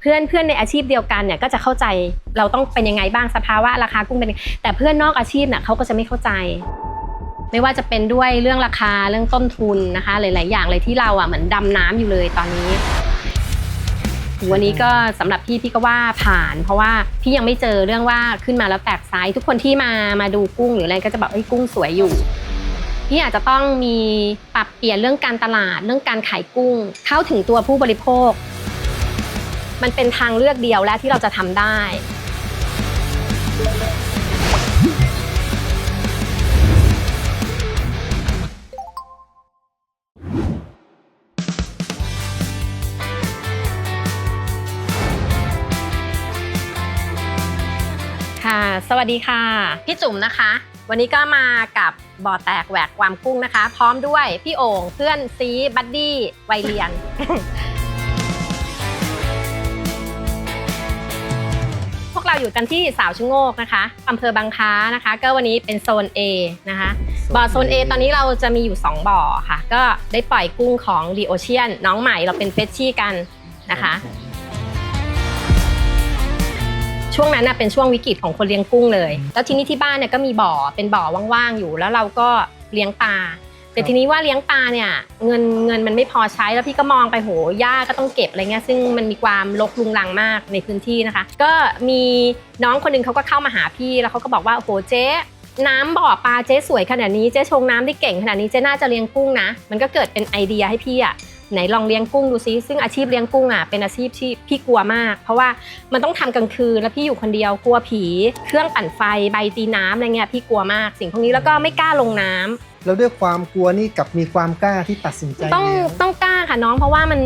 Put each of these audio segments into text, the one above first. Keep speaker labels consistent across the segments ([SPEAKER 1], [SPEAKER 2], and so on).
[SPEAKER 1] เพื่อนเพื่อนในอาชีพเดียวกันเนี่ยก็จะเข้าใจเราต้องเป็นยังไงบ้างสภาวะราคากุ้งเป็นแต่เพื่อนนอกอาชีพเนี่ยเขาก็จะไม่เข้าใจ ไม่ว่าจะเป็นด้วยเรื่องราคาเรื่องต้นทุนนะคะ หลาย ๆ อย่างเลยที่เราอะเหมือนดำน้ำอยู่เลยตอนนี้วันนี้ก็สำหรับพี่พี่ก็ว่าผ่าน เพราะว่าพี่ยังไม่เจอเรื่องว่าขึ้นมาแล้วแตกไซส์ทุกคนที่มามาดูกุ้งหรืออะไรก็จะแบอกเอ้ยกุ้งสวยอยู่พี่อาจจะต้องมีปรับเปลี่ยนเรื่องการตลาดเรื่องการขายกุ้ง เข้าถึงตัวผู้บริโภค มันเป็นทางเลือกเดียวแล้วที่เราจะทำได้ ค่ะ สวัสดีค่ะ พี่จุ๋มนะคะ วันนี้ก็มากับบ่อแตกแหวกความกุ้งนะคะ พร้อมด้วยพี่โอ่งเพื่อนซีบัดดี้วัยเรียน เราอยู่กันที่สาวชะโงกนะคะอำเภอบางค้านะคะ ก็วันนี้เป็นโซน A นะคะ บ่อโซน A ตอนนี้เราจะมีอยู่ 2 บ่อค่ะ ก็ได้ปล่อยกุ้งของ The Ocean น้องใหม่เราเป็นเฟชชี่กันนะคะ ช่วงนั้นน่ะเป็นช่วงวิกฤตของคนเลี้ยงกุ้งเลย แล้วทีนี้ที่บ้านเนี่ยก็มีบ่อเป็นบ่อว่างๆอยู่ แล้วเราก็เลี้ยงปลา แต่ทีนี้ว่าเลี้ยงปลาเนี่ยเงินเงินมันไม่พอใช้แล้วพี่ก็มองไปโหหญ้าก็ต้องเก็บอะไรเงี้ยซึ่งมันมีความรกรุงรังมากในพื้นที่นะคะ ก็มีน้องคนหนึงเขาก็เข้ามาหาพี่แล้วเขาก็บอกว่าโอ้โหเจ๊น้ำบ่อปลาเจ๊สวยขนาดนี้เจ๊ชงน้ำได้เก่งขนาดนี้เจ๊น่าจะเลี้ยงกุ้งนะ มันก็เกิดเป็นไอเดียให้พี่อะไหนลองเลี้ยงกุ้งดูซิซึ่งอาชีพเลี้ยงกุ้งอะเป็นอาชีพที่พี่กลัวมาก เพราะว่ามันต้องทำกลางคืนแล้วพี่อยู่คนเดียวกลัวผี เครื่องปั่นไฟใบตีน้ำอะไรเงี้ยพี่กลัวมากสิ่งพวกนี้แล้วก็ไม่กล้าลงน้ำ
[SPEAKER 2] แล้วด้วยความกลัวนี่กับมีความกล้าที่ตัดสินใจ
[SPEAKER 1] ต้อง
[SPEAKER 2] เลี้ยง
[SPEAKER 1] ต้องกล้าค่ะน้องเพราะว่ามัน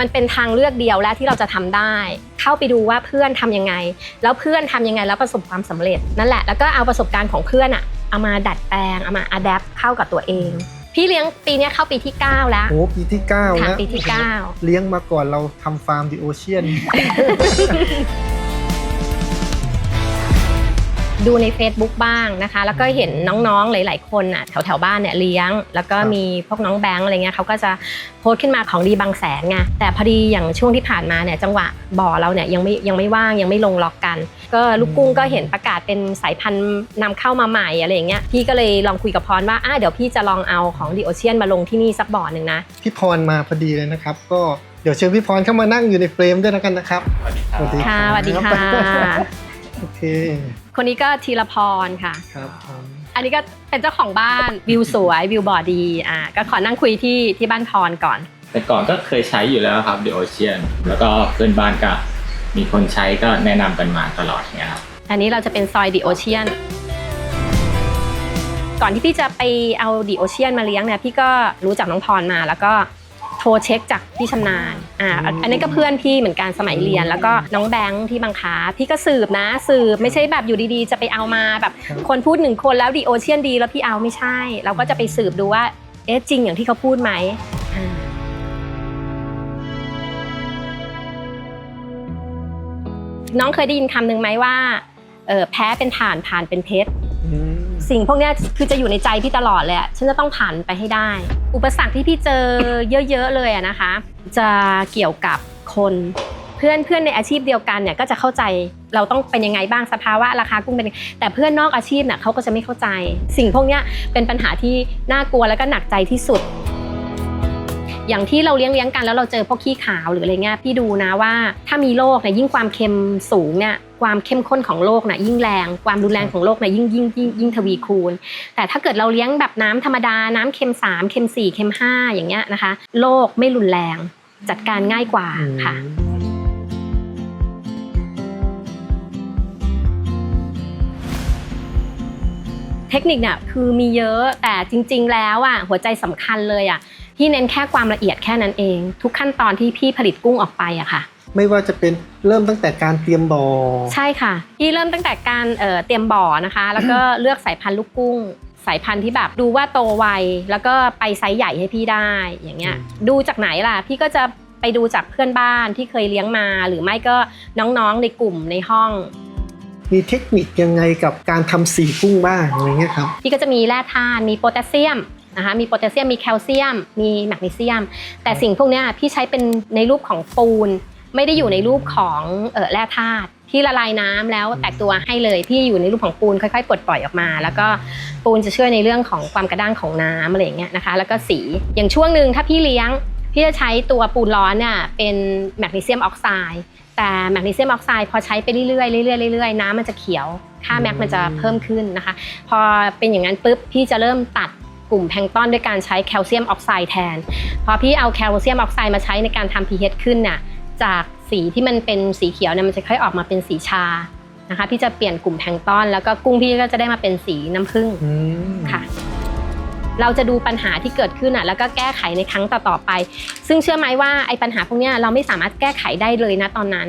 [SPEAKER 1] มันเป็นทางเลือกเดียวแล้วที่เราจะทำได้ เข้าไปดูว่าเพื่อนทำยังไง แล้วเพื่อนทำยังไงแล้วประสบความสำเร็จนั่นแหละแล้วก็เอาประสบการณ์ของเพื่อนอะเอามาดัดแปลงเอามาอัดแอปเข้ากับตัวเอง พี่เลี้ยงปีเนี้ยเข้าปีที่ 9 แล้ว
[SPEAKER 2] โอ้ปีที่9
[SPEAKER 1] ค่ะ
[SPEAKER 2] แล้ว
[SPEAKER 1] ปีที่เก้า
[SPEAKER 2] เลี้ยงมาก่อนเราทำฟาร์มดิโอเชียน
[SPEAKER 1] ดูใน Facebook บ้างนะคะ แล้วก็เห็นน้องๆหลาย ๆ คนอะแถวแถวๆบ้านเนี่ยเลี้ยง แล้วก็
[SPEAKER 2] ครับ
[SPEAKER 1] มีพวกน้องแบงค์อะไรเงี้ยเขาก็จะโพสต์ขึ้นมาของดีบางแสนไงแต่พอดีอย่างช่วงที่ผ่านมาเนี่ยจังหวะบ่อเราเนี่ยยังไม่ยังไม่ว่างยังไม่ลงล็อกกัน ก็ลูกกุ้งก็เห็นประกาศเป็นสายพันธุ์นำเข้ามาใหม่อะไรอย่างเงี้ยพี่ก็เลยลองคุยกับพรว่าอะเดี๋ยวพี่จะลองเอาของดีโอเชียนมาลงที่นี่สักบ่อหนึ่งนะ
[SPEAKER 2] พี่พรมาพอดีเลยนะครับ ก็เดี๋ยวเชิญพี่พรเข้ามานั่งอยู่ในเฟรมด้วยนะกันนะครับสวัสดี
[SPEAKER 1] ค่ะสวัสดีค่ะ
[SPEAKER 2] โอเค
[SPEAKER 1] คนนี้ก็ธีรพรค่ะ
[SPEAKER 2] ครับผม
[SPEAKER 1] อันนี้ก็เป็นเจ้าของบ้านวิวสวยวิวบ่อดีอ่าก็ขอนั่งคุยที่ที่บ้านพรก่อน
[SPEAKER 3] แต่ก่อนก็เคยใช้อยู่แล้วครับ The Ocean แล้วก็เพื่อนบ้านก็มีคนใช้ก็แนะนำกันมาตลอดเนี่ยครับ
[SPEAKER 1] อันนี้เราจะเป็นซอยดีโอเชียน ก่อนที่พี่จะไปเอาดีโอเชียนมาเลี้ยงเนี่ยพี่ก็รู้จักน้องพรมา แล้วก็โทรเช็คจากพี่ชำนาญอ่าอันนี้ก็เพื่อนพี่เหมือนกันสมัยเรียน แล้วก็น้องแบงค์ที่บางค้าพี่ก็สืบนะ สืบไม่ใช่แบบอยู่ดีๆ จะไปเอามาแบบคนพูดหนึ่งคนแล้วดีโอเชียนดีแล้วพี่เอาไม่ใช่ เราก็จะไปสืบดูว่าเอ๊ะจริงอย่างที่เขาพูดไหมอ่าน้องเคยได้ยินคำหนึ่งไหมว่าเออแพ้เป็นฐานผ่านเป็นเพชร
[SPEAKER 2] อืม
[SPEAKER 1] สิ่งพวกเนี้ยคือจะอยู่ในใจพี่ตลอดเลยอะฉันจะต้องผ่านไปให้ได้ อุปสรรคที่พี่เจอเยอะ ๆ เลยอะนะคะ จะเกี่ยวกับคนเพื่อนเพื่อนในอาชีพเดียวกันเนี่ยก็จะเข้าใจเราต้องเป็นยังไงบ้างสภาวะราคากุ้งเป็นแต่เพื่อนนอกอาชีพเนี่ยเขาก็จะไม่เข้าใจ สิ่งพวกนี้เป็นปัญหาที่น่ากลัวแล้วก็หนักใจที่สุด อย่างที่เราเลี้ยงเลี้ยงกันแล้วเราเจอพวกขี้ขาวหรืออะไรเงี้ยพี่ดูนะว่าถ้ามีโรคเนี่ยยิ่งความเค็มสูงเนี่ยความเข้มข้นของโรคน่ะยิ่งแรง ความรุนแรงของโรคน่ะยิ่งยิ่งยิ่งยิ่งทวีคูณ แต่ถ้าเกิดเราเลี้ยงแบบน้ำธรรมดาน้ำเค็ม3เค็ม4เค็ม5อย่างเงี้ยนะคะโรคไม่รุนแรงจัดการง่ายกว่าค่ะเทคนิคเนี่ยคือมีเยอะแต่จริง ๆ แล้วอะหัวใจสำคัญเลยอะ พี่เน้นแค่ความละเอียดแค่นั้นเอง ทุกขั้นตอนที่พี่ผลิตกุ้งออกไปอะค่ะ
[SPEAKER 2] ไม่ว่าจะเป็นเริ่มตั้งแต่การเตรียมบ่อ
[SPEAKER 1] ใช่ค่ะ พี่เริ่มตั้งแต่การเอ่อเตรียมบ่อนะคะ แล้วก็เลือกสายพันธุ์ลูกกุ้ง สายพันธุ์ที่แบบดูว่าโตไวแล้วก็ไปไซส์ใหญ่ให้พี่ได้อย่างเงี้ย ดูจากไหนล่ะพี่ก็จะไปดูจากเพื่อนบ้านที่เคยเลี้ยงมา หรือไม่ก็น้องๆในกลุ่มในห้อง
[SPEAKER 2] มีเทคนิคยังไงกับการทำสีกุ้งบ้างอะไรเงี้ยครับ
[SPEAKER 1] พี่ก็จะมีแร่ธาตุมีโพแทสเซียม นะคะมีโพแทสเซียมมีแคลเซียม มีแมกนีเซียม แต่สิ่งพวกเนี้ยพี่ใช้เป็นในรูปของปูน ไม่ได้อยู่ในรูปของเออแร่ธาตุที่ละลายน้ำแล้วแตกตัวให้เลยพี่อยู่ในรูปของปูนค่อยๆปลดปล่อยออกมา แล้วก็ปูนจะช่วยในเรื่องของความกระด้างของน้ำอะไรอย่างเงี้ยนะคะ แล้วก็สีอย่างช่วงหนึ่งถ้าพี่เลี้ยงพี่จะใช้ตัวปูนร้อนเนี่ยเป็นแมกนีเซียมออกไซด์แต่แมกนีเซียมออกไซด์พอใช้ไปเรื่อยๆเรื่อยๆเรื่อยๆน้ำมันจะเขียว ค่าแมกมันจะเพิ่มขึ้นนะคะ พอเป็นอย่างนั้นปุ๊บพี่จะเริ่มตัด กลุ่มแพลงก์ต้อนด้วยการใช้แคลเซียมออกไซด์แทน พอพี่เอาแคลเซียมออกไซด์มาใช้ในการทำ pH ขึ้นน่ะจากสีที่มันเป็นสีเขียวเนี่ยมันจะค่อยออกมาเป็นสีชานะคะพี่จะเปลี่ยนกลุ่มแพลงก์ต้อน แล้วก็กุ้งพี่ก็จะได้มาเป็นสีน้ำผึ้ง
[SPEAKER 2] อืม
[SPEAKER 1] ค่ะ เราจะดูปัญหาที่เกิดขึ้นอะแล้วก็แก้ไขในครั้งต่อๆไป ซึ่งเชื่อไหมว่าไอ้ปัญหาพวกเนี้ยเราไม่สามารถแก้ไขได้เลยนะตอนนั้น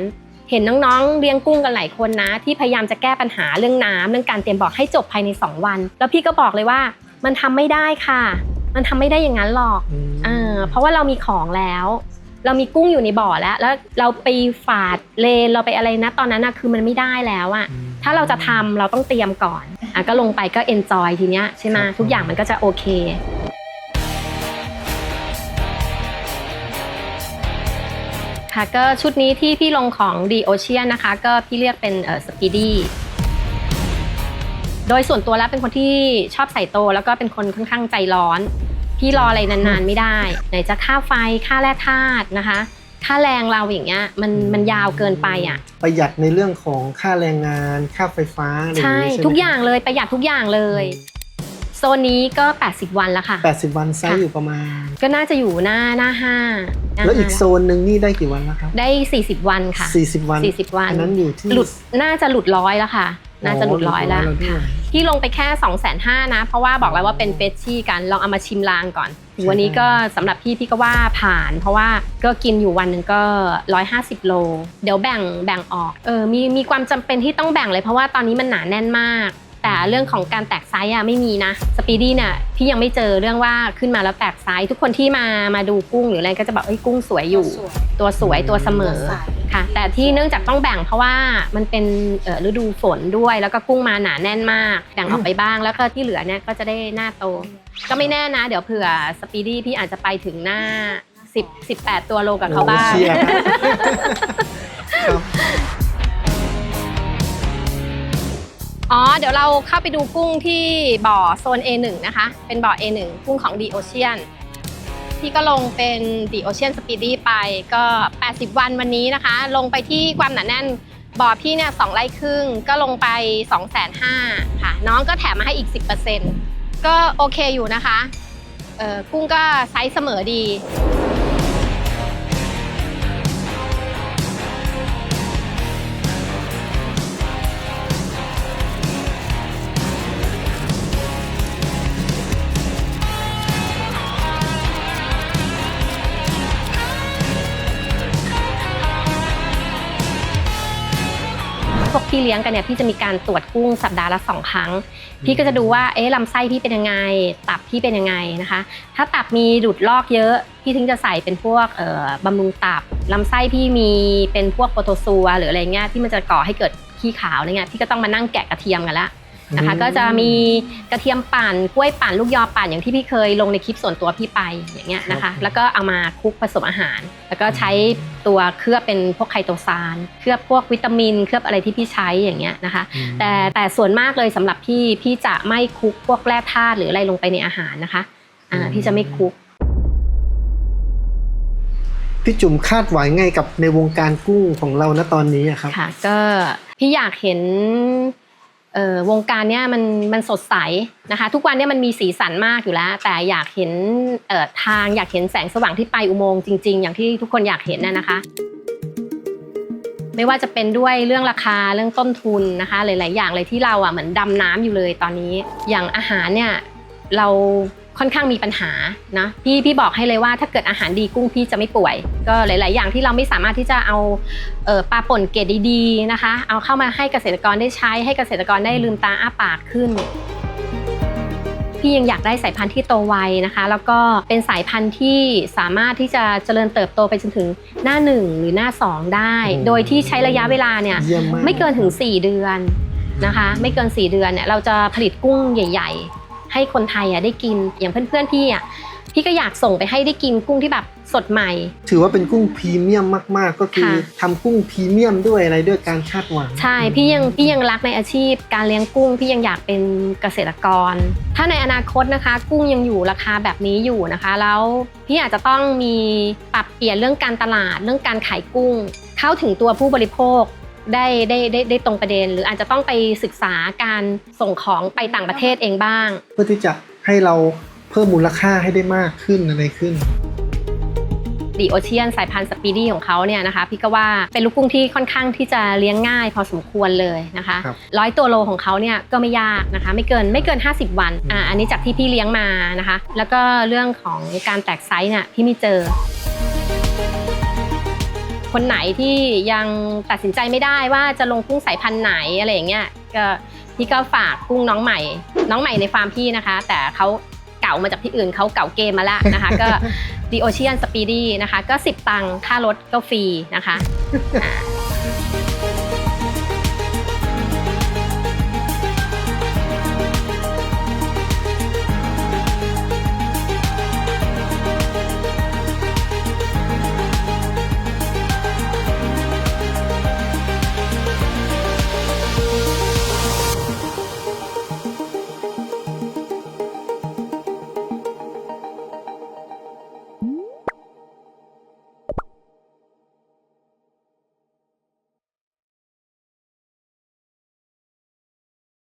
[SPEAKER 1] เห็นน้องๆเลี้ยงกุ้งกันหลายคนนะ ที่พยายามจะแก้ปัญหาเรื่องน้ำเรื่องการเตรียมบ่อให้จบภายใน 2 วัน แล้วพี่ก็บอกเลยว่า มันทำไม่ได้ค่ะ มันทำไม่ได้อย่างนั้นหรอก
[SPEAKER 2] อืม
[SPEAKER 1] เออเพราะว่าเรามีของแล้ว เรามีกุ้งอยู่ในบ่อแล้ว แล้วเราไปฝาดเลนเราไปอะไรนะตอนนั้นนะคือมันไม่ได้แล้วอะถ้าเราจะทำเราต้องเตรียมก่อนอะก็ลงไปก็ enjoy ทีเนี้ยใช่ไหม
[SPEAKER 2] ครับ
[SPEAKER 1] ทุกอย่างมันก็จะโอเคค่ะก็ชุดนี้ที่พี่ลงของ The Ocean นะคะ ก็พี่เรียกเป็นเอ่อ Speedy โดยส่วนตัวแล้วเป็นคนที่ชอบใส่โต แล้วก็เป็นคนค่อนข้างใจร้อน พี่รออะไรนานๆไม่ได้ ไหนจะค่าไฟค่าแร่ธาตุนะคะ ค่าแรงเราอย่างเงี้ยมันมันยาวเกินไปอะ
[SPEAKER 2] ประหยัดในเรื่องของค่าแรงงาน ค่าไฟฟ้าอะไรอย่าง
[SPEAKER 1] ใช่
[SPEAKER 2] นี้ใช่ไหม
[SPEAKER 1] ทุกอย่างเลยประหยัดทุกอย่างเลย โซนนี้ก็ 80 วันแล้วค่ะ
[SPEAKER 2] 80 วันไซส์อยู่ประมาณ
[SPEAKER 1] ก็น่าจะอยู่หน้าหน้าห้าหน้า
[SPEAKER 2] แล้วอีก
[SPEAKER 1] ห้า
[SPEAKER 2] โซนหนึ่งนี่ได้กี่วันแล้วครับ
[SPEAKER 1] ได้ 40 วันค่ะ
[SPEAKER 2] 40 วัน
[SPEAKER 1] 40 วัน
[SPEAKER 2] อันนั้นอยู่ที่
[SPEAKER 1] หลุดน่าจะหลุดร้อยแล้วค่ะ น่าจะหลุดร้อยแล้ว
[SPEAKER 2] หลุดร้อยแล้วด้วย
[SPEAKER 1] ค่ะที่ลงไปแค่2 5 0 0 0นะ เพราะว่าบอกแล้วว่าเป็นเฟชชี่กันลองเอามาชิมลางก่อน
[SPEAKER 2] ใช่
[SPEAKER 1] วันนี้ก็สำหรับพี่พี่ก็ว่าผ่าน เพราะว่าก็กินอยู่วันหนึ่งก็150โล เดี๋ยวแบ่งแบ่งออกเออมีมีความจำเป็นที่ต้องแบ่งเลยเพราะว่าตอนนี้มันหนาแน่นมากแต่เรื่องของการแตกไซส์อะไม่มีนะสปีดี้เนี่ยพี่ยังไม่เจอเรื่องว่าขึ้นมาแล้วแตกไซส์ทุกคนที่มามาดูกุ้งหรืออะไรก็จะบอกเอ้ยกุ้งสวยอยู่ ตัวสวยตัวเสมอ ค่ะ แต่ที่เนื่องจากต้องแบ่งเพราะว่ามันเป็นเอ่อฤดูฝนด้วย แล้วก็กุ้งมาหนาแน่นมาก แบ่งออกไปบ้าง แล้วก็ที่เหลือเนี่ยก็จะได้หน้าโต ก็ไม่แน่นะ เดี๋ยวเผื่อสปีดี้พี่อาจจะไปถึงหน้า 10 18 ตัวโลกับเขาบ้าง
[SPEAKER 2] โอ้เชียร์ครับครับ
[SPEAKER 1] อ๋อ เดี๋ยวเราเข้าไปดูกุ้งที่บ่อโซน A1 นะคะ เป็นบ่อ A1 กุ้งของ The Ocean พี่ก็ลงเป็น The Ocean Speedy ไปก็ 80 วันวันนี้นะคะ ลงไปที่ความหนาแน่นบ่อพี่เนี่ยสองไร่ครึ่งก็ลงไป 2 5 0 0 0ค่ะ น้องก็แถมมาให้อีก 10%ก็โอเคอยู่นะคะเอ่อกุ้งก็ไซส์เสมอดี ลี้ยงกันเนี่ยพี่จะมีการตรวจกุ้งสัปดาห์ละสองครั้ง พี่ก็จะดูว่าเอ๊ะลำไส้พี่เป็นยังไง ตับพี่เป็นยังไงนะคะ ถ้าตับมีดุดลอกเยอะ พี่ถึงจะใส่เป็นพวกเอ่อบำรุงตับลำไส้พี่มีเป็นพวกโปรโตซัวหรืออะไรเงี้ยที่มันจะก่อให้เกิดขี้ขาวอะไรเงี้ยพี่ก็ต้องมานั่งแกะกระเทียมกันละ นะคะ
[SPEAKER 2] อืม
[SPEAKER 1] ก็จะมีกระเทียมปั่นกล้วยปั่นลูกยอปั่นอย่างที่พี่เคยลงในคลิปส่วนตัวพี่ไปอย่างเงี้ยนะคะ แล้วก็เอามาคลุกผสมอาหาร แล้วก็ใช้ตัวเคลือบเป็นพวกไคโตซานเคลือบพวกวิตามิน เคลือบอะไรที่พี่ใช้อย่างเงี้ยนะคะ
[SPEAKER 2] อืม
[SPEAKER 1] แต่แต่ส่วนมากเลยสำหรับพี่พี่จะไม่คลุกพวกแร่ธาตุหรืออะไรลงไปในอาหารนะคะอ่าพี่จะไม่คลุก
[SPEAKER 2] พี่จุ๋มคาดหวังไงกับในวงการกุ้งของเราณตอนนี้อะครับ
[SPEAKER 1] ค่ะก็พี่อยากเห็นเอ่อ วงการเนี้ยมันมันสดใสนะคะ ทุกวันเนี้ยมันมีสีสันมากอยู่แล้ว แต่อยากเห็นทางอยากเห็นแสงสว่างที่ปลายอุโมงค์จริง ๆ อย่างที่ทุกคนอยากเห็นน่ะนะคะ ไม่ว่าจะเป็นด้วยเรื่องราคาเรื่องต้นทุนนะคะ หลาย ๆ อย่างเลยที่เราอะเหมือนดำน้ำอยู่เลยตอนนี้ อย่างอาหารเนี่ยเรา ค่อนข้างมีปัญหานะพี่พี่บอกให้เลยว่าถ้าเกิดอาหารดีกุ้งพี่จะไม่ป่วย ก็หลาย ๆ อย่างที่เราไม่สามารถที่จะเอาเอ่อปลาป่นเกรดดีๆนะคะ เอาเข้ามาให้เกษตรกรได้ใช้ให้เกษตรกรได้ลืมตาอ้าปากขึ้นพี่ยังอยากได้สายพันธุ์ที่โตไวนะคะ แล้วก็เป็นสายพันธุ์ที่สามารถที่จะเจริญเติบโตไปจนถึงหน้าหนึ่งหรือหน้าสองได้
[SPEAKER 2] โอ้
[SPEAKER 1] โดยที่ใช้ระยะเวลาเนี่ย
[SPEAKER 2] เยี่ยมมาก
[SPEAKER 1] ไม่เกินถึง 4 เดือนนะคะ ไม่เกิน 4 เดือนเนี่ยเราจะผลิตกุ้งใหญ่ ๆ ให้คนไทยอะได้กินอย่างเพื่อนๆพี่อะพี่ก็อยากส่งไปให้ได้กินกุ้งที่แบบสดใหม่
[SPEAKER 2] ถือว่าเป็นกุ้งพรีเมียมมากๆ ก็คือ
[SPEAKER 1] ค่ะ
[SPEAKER 2] ทำกุ้งพรีเมียมด้วยอะไรด้วยการคาดหวัง
[SPEAKER 1] ใช่พี่ยังพี่ยังรักในอาชีพ การเลี้ยงกุ้งพี่ยังอยากเป็นเกษตรกร ถ้าในอนาคตนะคะ กุ้งยังอยู่ราคาแบบนี้อยู่นะคะ แล้วพี่อาจจะต้องมีปรับเปลี่ยนเรื่องการตลาดเรื่องการขายกุ้ง เข้าถึงตัวผู้บริโภค ได้ได้ได้ได้ตรงประเด็น หรืออาจจะต้องไปศึกษาการส่งของไปต่างประเทศเองบ้าง
[SPEAKER 2] เพื่อที่จะให้เราเพิ่มมูลค่าให้ได้มากขึ้นอะไรขึ้น
[SPEAKER 1] ดีโอเชียนสายพันธุ์สปีดี้ของเขาเนี่ยนะคะพี่ก็ว่าเป็นลูกกุ้งที่ค่อนข้างที่จะเลี้ยงง่ายพอสมควรเลยนะคะ
[SPEAKER 2] ครับ
[SPEAKER 1] ร้อยตัวโลของเขาเนี่ยก็ไม่ยากนะคะไม่เกินไม่เกิน 50 วันอ่าอันนี้จากที่พี่เลี้ยงมานะคะ แล้วก็เรื่องของการแตกไซส์เนี่ยพี่ไม่เจอ คนไหนที่ยังตัดสินใจไม่ได้ว่าจะลงกุ้งสายพันธุ์ไหนอะไรอย่างเงี้ยก็พี่ก็ฝากกุ้งน้องใหม่ น้องใหม่ในฟาร์มพี่นะคะ แต่เขาเก่ามาจากที่อื่นเขาเก่าเกมมาแล้วนะคะ ก็ดีโอเชียนสปีดี้นะคะ ก็ 10 ตังค่ารถก็ฟรีนะคะ